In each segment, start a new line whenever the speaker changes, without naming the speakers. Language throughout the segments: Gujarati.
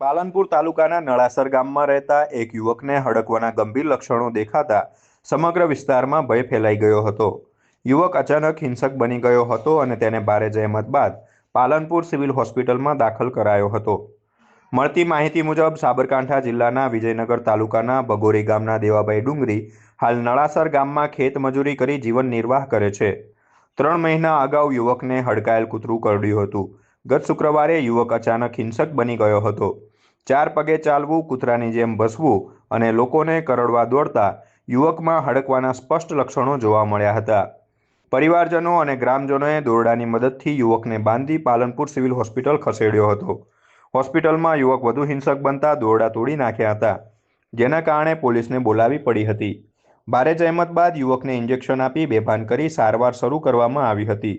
પાલનપુર તાલુકાના નળાસર ગામમાં રહેતા એક યુવકને હડકવાના ગંભીર લક્ષણો દેખાતા સમગ્ર વિસ્તારમાં ભય ફેલાઈ ગયો હતો. યુવક અચાનક હિંસક બની ગયો હતો અને તેને ભારે જહેમત બાદ પાલનપુર સિવિલ હોસ્પિટલમાં દાખલ કરાયો હતો. મળતી માહિતી મુજબ સાબરકાંઠા જિલ્લાના વિજયનગર તાલુકાના બગોરી ગામના દેવાભાઈ ડુંગરી હાલ નળાસર ગામમાં ખેત મજૂરી કરી જીવન નિર્વાહ કરે છે. ત્રણ મહિના અગાઉ યુવકને હડકાયેલ કૂતરું કરડ્યું હતું. ગત શુક્રવારે યુવક અચાનક હિંસક બની ગયો હતો. ચાર પગે ચાલવું, કૂતરાની જેમ ભસવું અને લોકોને કરડવા દોડતા યુવકમાં હડકવાના સ્પષ્ટ લક્ષણો જોવા મળ્યા હતા. પરિવારજનો અને ગ્રામજનોએ દોરડાની મદદથી યુવકને બાંધી પાલનપુર સિવિલ હોસ્પિટલ ખસેડ્યો હતો. હોસ્પિટલમાં યુવક વધુ હિંસક બનતા દોરડા તોડી નાખ્યા હતા, જેના કારણે પોલીસને બોલાવી પડી હતી. ભારે જહેમત બાદ યુવકને ઇન્જેક્શન આપી બેભાન કરી સારવાર શરૂ કરવામાં આવી હતી.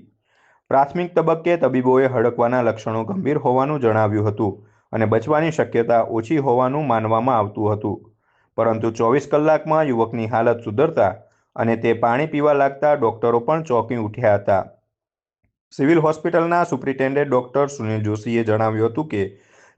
પ્રાથમિક તબક્કે તબીબોએ હડકવાના લક્ષણો ગંભીર હોવાનું જણાવ્યું હતું. અને બચવાની શક્યતા ઓછી હોવાનું માનવામાં આવતું હતું. પરંતુ ચોવીસ કલાકમાં યુવકની હાલત સુધરતા અને તે પાણી પીવા લાગતા ડોક્ટરો પણ ચોંકી ઉઠ્યા હતા. સિવિલ હોસ્પિટલના સુપ્રિન્ટેન્ડન્ટ ડોક્ટર સુનિલ જોશીએ જણાવ્યું હતું કે,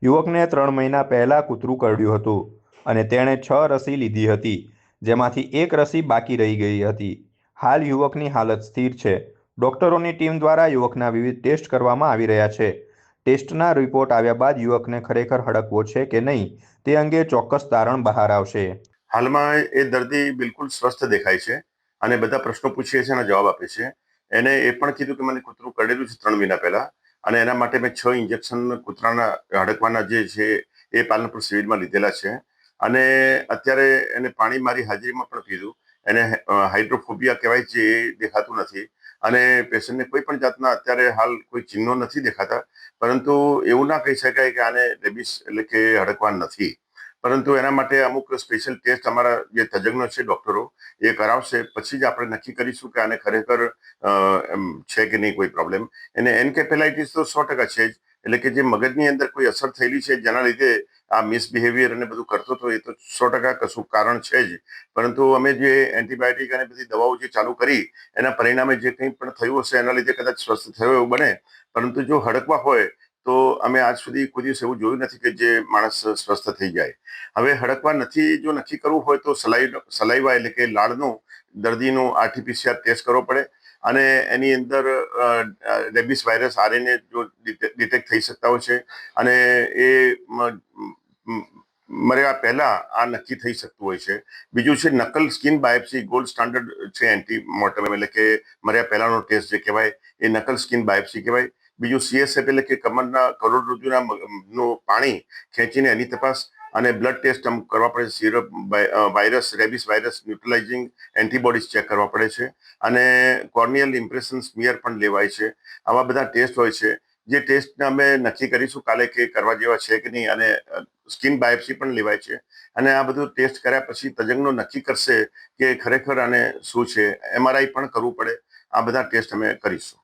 યુવકને ત્રણ મહિના પહેલાં કૂતરું કરડ્યું હતું અને તેણે છ રસી લીધી હતી, જેમાંથી એક રસી બાકી રહી ગઈ હતી. હાલ યુવકની હાલત સ્થિર છે. ડોક્ટરોની ટીમ દ્વારા યુવકના વિવિધ ટેસ્ટ કરવામાં આવી રહ્યા છે. ટેસ્ટના રિપોર્ટ આવ્યા બાદ યુવકને ખરેખર હડકવો છે કે નહીં તે અંગે ચોક્કસ તારણ બહાર આવશે.
હાલમાં એ દર્દી બિલકુલ સ્વસ્થ દેખાય છે અને બધા પ્રશ્નો પૂછીએ છીએ અને જવાબ આપે છે એને એ પણ કીધું કે મને કૂતરું કરેલું છે ત્રણ મહિના પહેલા અને એના માટે મેં છ ઇન્જેક્શન કૂતરાના હડકવાના જે છે એ પાલનપુર સિવિલમાં લીધેલા છે. અને અત્યારે એને પાણી મારી હાજરીમાં પણ પીધું. એને હાઇડ્રોફોબિયા કહેવાય છે એ દેખાતું નથી. અને પેશન્ટને કોઈ પણ જાતના અત્યારે હાલ કોઈ ચિહ્નો નથી દેખાતા, પરંતુ એવું ના કહી શકાય કે આને રેબિસ એટલે કે હડકવા નથી. પરંતુ એના માટે અમુક સ્પેશિયલ ટેસ્ટ અમારા જે તજજ્ઞો છે, ડોક્ટરો, એ કરાવશે. પછી જ આપણે નક્કી કરીશું કે આને ખરેખર છે કે નહીં કોઈ પ્રોબ્લેમ. એને એન્કેફેલાઇટીસ તો સો ટકા છે જ. એટલે કે જે મગજની અંદર કોઈ અસર થયેલી છે, જેના લીધે આ મિસબિહેવિયર અને બધું કરતો હતો એ તો સો ટકા કશું કારણ છે જ. પરંતુ અમે જે એન્ટીબાયોટિક અને બધી દવાઓ જે ચાલુ કરી, એના પરિણામે જે કંઈ પણ થયું હશે, એના લીધે કદાચ સ્વસ્થ થયો એવું બને. પરંતુ જો હડકવા હોય, તો અમે આજ સુધી કોઈ દિવસ એવું જોયું નથી કે જે માણસ સ્વસ્થ થઈ જાય. હવે હડકવા નથી, જો નક્કી કરવું હોય તો સલાઈ, સલાઈવા એટલે કે લાળનું, દર્દીનું આરટીપીસીઆર ટેસ્ટ કરવો પડે. અને એની અંદર રેબિસ વાયરસ આરએનએ જો ડિટેક્ટ થઈ શકતા હોય છે. અને એ મર્યા પહેલા આ નક્કી થઈ શકતું હોય છે. બીજું છે, nuchal skin biopsy gold standard છે એન્ટી મોર્ટમ એટલે કે મર્યા પહેલાનો ટેસ્ટ જે કહેવાય, એ નકલ સ્કિન બાયોપ્સી કહેવાય. બીજું સીએસએફ એટલે કે કમરના કરોડરજ્જુના નું પાણી ખેંચીને એની તપાસ અને બ્લડ ટેસ્ટ કરવા પડે છે. Serum virus rabies virus neutralizing antibodies check કરવા પડે છે. અને કોર્નિયલ ઇમ્પ્રેશન સ્મિયર પણ લેવાય છે. આવા બધા ટેસ્ટ હોય છે. જે ટેસ્ટ અમે નક્કી કરીશું કાલે કે કરવા જેવા છે કે નહીં, અને સ્કિન બાયોપ્સી પણ લેવાય છે. અને આ બધું ટેસ્ટ કર્યા પછી તજજ્ઞો નક્કી કરશે કે ખરેખર આને શું છે એમઆરઆઈ પણ કરવું પડે. આ બધા ટેસ્ટ અમે કરીશું.